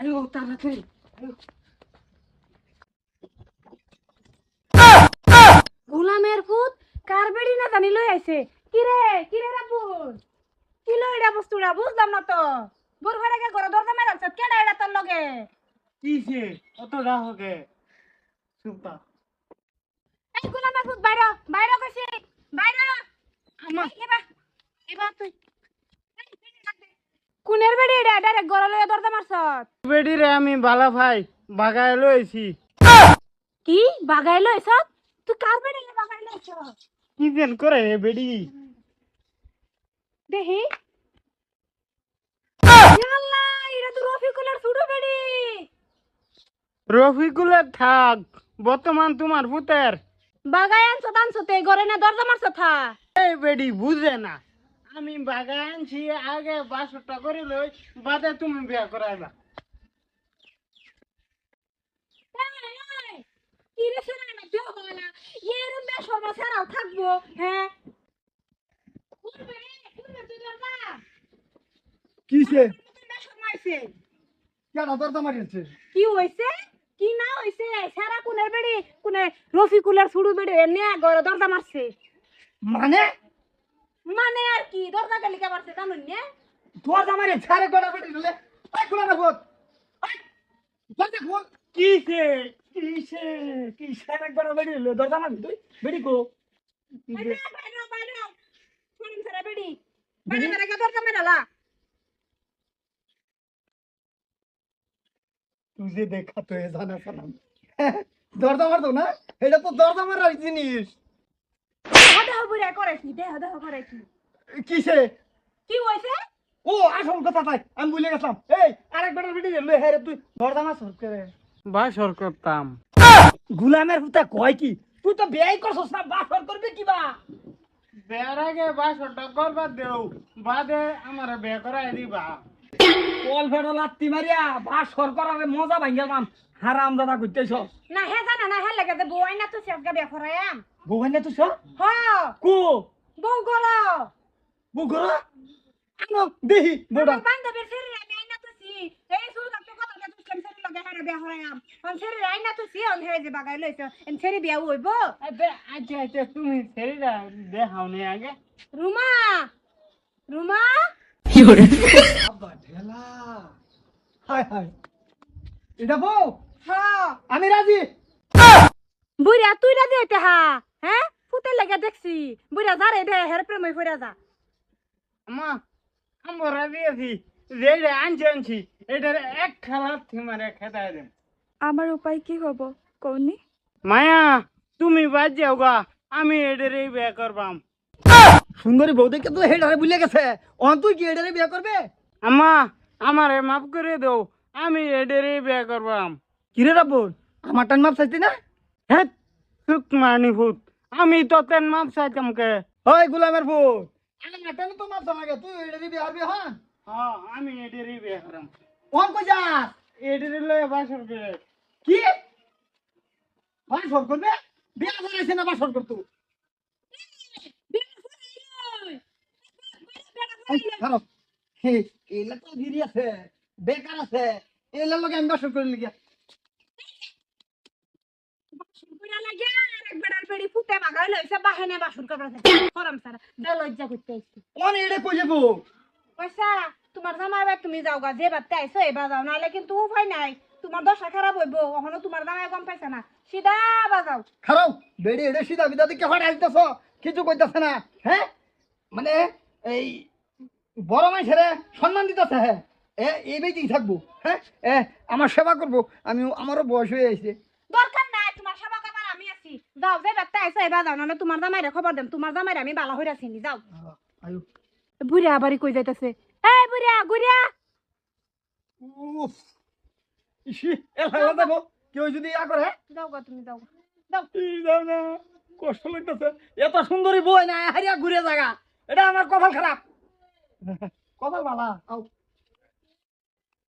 আয়ো তাড়াতাড়ি গোলামের ফুট কার বেড়ি না জানি লই আইছে? কিরে কিরে রাবুল কি লই এটা বস্তুটা বুঝলাম না তো। বোর ঘরে গে ঘরে দরজা মেরে রাখছ কেডা এটা তোর লগে? কিসে অত গ্রাহকে চুপা এই গোলামের ফুট বাইরে বাইরে কইছি। বাইরে আমার এবা এবা তুই। কোনের বেড়ি এটা ডাইরেক্ট ঘরে লইয়া দরজা মারছ বেডিরে আমি বালা ভাই বাগায় লইছি কি? বাগাই লইছ? তুই কার বেড়ি বাগাই লইছ? কি করে রে বেডি? আল্লাহ এটা তো রফিকুলের ছোট বেড়ি। রফিকুলের থাক বর্তমান তোমার পুতের। বাগাই আনছ আনছতে ঘরে না দরজা মারছ থা। এই বেডি বুঝে না। আমি বাগায় আনছি আগে বাসটা করে লই বাদে তুমি বিয়া করাইবা কি রে না বলা এরম ছাড়াও থাকব হ্যাঁ করবে রে করবে তুই দরজা কিসে দরজা কি হইছে? কি না হইছে? সারা কোনের বেড়ি কোনে রফিকুলের ছুড়ু বেড়ি এনে ঘরে দরজা মারছে। মানে? মানে আর কি? দরজা গালি কে মারছে জানুন না? দরজা মারিয়ে ছাড়ে গড়া বেটি দিলে আই খোলা না আই দরজা খোল। কিসে? কিসে? কিসে একবার বেটি দিলে দরজা মারি তুই। বেটি কো বাইরে বাইরে বাইরে কোন সারা বেড়ি বাইরে বাইরে কে দরজা মেরালা তুই দেখা তো এ জানা সালাম দরজা মারতো না? এটা তো দরজা মারার জিনিস। দেহ দেহ বুড়া করে কি দেহ দেহ করে কি কিসে? কি হইছে ও আসল কথা তাই আমি ভুলে গেছিলাম এই আরেকবার বেটি দিলে তুই। দরজা মার সর করে বাসর করতাম গুলামের হুতা কয় কি? তুই তো বেয়াই করছস না বাসর করবি কি বা বিয়ার আগে বাসরটা করবা দেও। বাদে আমার বিয়া করাই দিবা কল ফেরো লাত্তি মারিয়া বাসর করারে মজা ভাঙ্গেল মাম। হারাম দাদা করতেছ না হে জানা না হে লাগে বউ আইনা তো সেফ গাবে ফরায়াম বউখানে তুই হ কু? বউ গলো বউ ঘর আনো দেহি আমার বান্ধবীর ফেরি আমি আইনা তো সি এই শুরু থাকতে কথা না তুই কেন ফেরি লাগে হারে বিয়া ফরায়াম অন ফেরি আইনা তো সি অন হে যে বাগাই লইছো। এন ফেরি বিয়া হইবো? আচ্ছা আচ্ছা আচ্ছা তুমি ছেড়ে দেখাও নি আগে। রুমা রুমা। আব্বা ঢেলা। হায় হায়। এটা বউ? হ আমি রাজি। বুড়া তুই রাজি হইতে হা? হ্যাঁ ফুতে লাগে দেখছি। বুড়া যা রে দে হের প্রেম ফিরা যা। আমা আমরা দিয়েছি যেটা আনছি আনছি। এটার এক খেলা থিমারে খেতাই দেন আমার উপায় কি হব কৌনি মায়া তুমি বাদ যাও গা। আমি এটারই বিয়া করবাম সুন্দরী বউ দেখে তো হেডারে ভুলে গেছে। অন তুই কি হেডারে বিয়ে করবে আমা আমারে মাফ করে দাও। আমি এটারই বিয়া করবাম কিরে রাবণ আমার টান মাপ চাইতি না? হ্যাঁ মানি ভূত। আমি তো তেন মাপ চাইতাম কে। ওই গুলামের ফুট আমার টান তো মাপ লাগে তুই হ্যাঁ হ্যাঁ আমি যাস লয়ে বাসর করে। কি? বাসর করবে? বিয়া করাইছে না বাসর করতো? এলা তো ধীরে আছে বেকার আছে। এলা লগে আমি বাসর করে লিগা বুড়া লাগে? একবার আর বেড়ি লইছে বাহেনে বাসন করবার ফরাম সারা দে লজ্জা করতে আইছি অন এডে কই যাব পয়সা তোমার জামাই বাদ তুমি যাও গা যে বাদতে আইছো এবার যাও নাহলে কিন্তু উপায় নাই। তোমার দশা খারাপ হইব ওখানে তোমার জামাই গম পাইছে না। সিধা বাজাও খারাপ বেড়ে সিধা দিকে কিছু কইতাছে না হ্যাঁ? মানে এই বড় মাইছেরে সম্মান দিতেছে হ্যাঁ? এ এই বেঁচেই থাকব হ্যাঁ? এ আমার সেবা করব আমি আমারও বয়স হয়ে আইছে দরকার নাই তোমার সেবা করবার আমি আছি যাও যে বাদতে আইছো এবার যাও নাহলে তোমার জামাইরে খবর দেম। তোমার জামাইরে আমি বালা হইরা চিনি যাও। বুড়া আবারই কই যাইতাছে এই বুড়া গুড়িয়া উফ! ইসি এ লাগা দেবো কেউ যদি ইয়া করে যাও গা তুমি যাও এই দাও না কষ্ট লাগতেছে। এত সুন্দরী বই না হারিয়া ঘুরে জায়গা এটা আমার কপাল খারাপ কপাল ভালা আও।